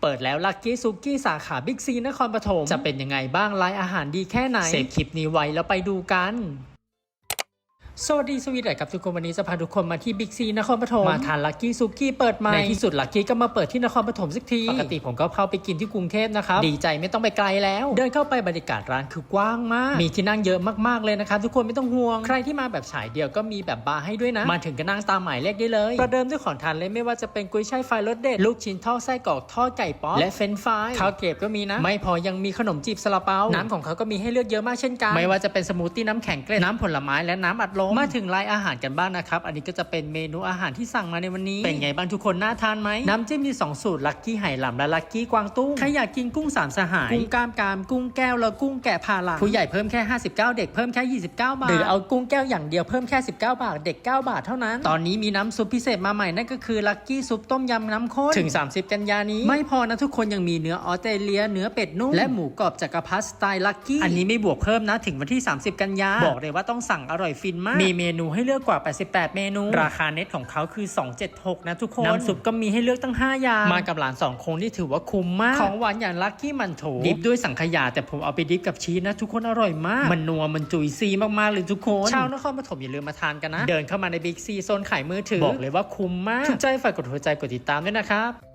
เปิดแล้วลักกี้ซุกี้สาขาบิ๊กซีนครปฐมจะเป็นยังไงบ้างรายอาหารดีแค่ไหนเซฟคลิปนี้ไว้แล้วไปดูกัน สวัสดีสวีดัสกับทุกคนวันนี้จะพาทุกคนมาที่บิ๊กซีนครปฐมมาทานลักกี้ซุกี้เปิดใหม่ในที่สุดลักกี้ก็มาเปิดที่นครปฐมสักทีปกติผมก็เข้าไปกินที่กรุงเทพนะครับดีใจไม่ต้องไปไกลแล้ว เดินเข้าไปบรรยากาศร้านคือกว้างมาก มีที่นั่งเยอะมากๆเลยนะครับทุกคนไม่ต้องห่วง ใครที่มาแบบฉายเดียวก็มีแบบบาร์ให้ด้วยนะ มาถึงก็นั่งตามหมายเลขได้เลยประเดิมด้วยของทานเลยไม่ว่าจะเป็นกุ้ยช่ายไฟรสเด็ดลูกชิ้นทอดไส้กรอกทอดไก่ป๊อปและเฟรนช์ฟรายข้าวเกรียบก็มีนะ ไม่พอยังมีขนมจีบซาลาเปาน้ำของเขาก็มีให้เลือกเยอะมากเช่นกันไม่ว่าจะเป็นสมูทตี้น้ำแข็งเกล็ดน้ำผลไม้และน้ำอัดลมมาถึงรายอาหารกันบ้างนะครับ อันนี้ก็จะเป็นเมนูอาหารที่สั่งมาในวันนี้ เป็นไงบ้างทุกคนน่าทานไหม น้ำจิ้มมีสองสูตร ลักกี้ไหหลำและลักกี้กวางตุ้ง ใครอยากกินกุ้งสามสหาย กุ้งกล้ามกราม กุ้งแก้วแล้วกุ้งแกะพาลังผู้ใหญ่เพิ่มแค่ 59 เด็กเพิ่มแค่ 29 บาท หรือเอากุ้งแก้วอย่างเดียวเพิ่มแค่ 19 บาท เด็ก 9 บาทเท่านั้น ตอนนี้มีน้ำซุปพิเศษมาใหม่นั่นก็คือลักกี้ซุปต้มยำน้ำข้น ถึง 30 กันยานี้ ไม่พอนะทุกคนยังมีเนื้อออสเตรเลีย เนื้อเป็ดนุ่ม และหมูกรอบจักรพรรดิสไตล์ลักกี้ อันนี้ไม่บวกเพิ่มนะ ถึงวันที่ 30 กันยา บอกเลยว่าต้องสั่งอร่อยฟินมากมีเมนูให้เลือกกว่า 88 เมนู ราคาเน็ตของเขาคือ 276 นะทุกคน น้ำซุปก็มีให้เลือกตั้ง 5 อย่าง มากับหลาน 2 คนที่ถือว่าคุ้มมาก ของหวานอย่างลักกี้มันโถ ดิบด้วยสังขยา แต่ผมเอาไปดิบกับชีสนะ ทุกคนอร่อยมาก มันนัวมันจุยซีมากๆเลยทุกคน ชาวนครปฐมอย่าลืมมาทานกันนะ เดินเข้ามาในบิ๊กซีโซนขายมือถือ บอกเลยว่าคุ้มมาก ถูกใจฝากกดหัวใจกดติดตามด้วยนะครับ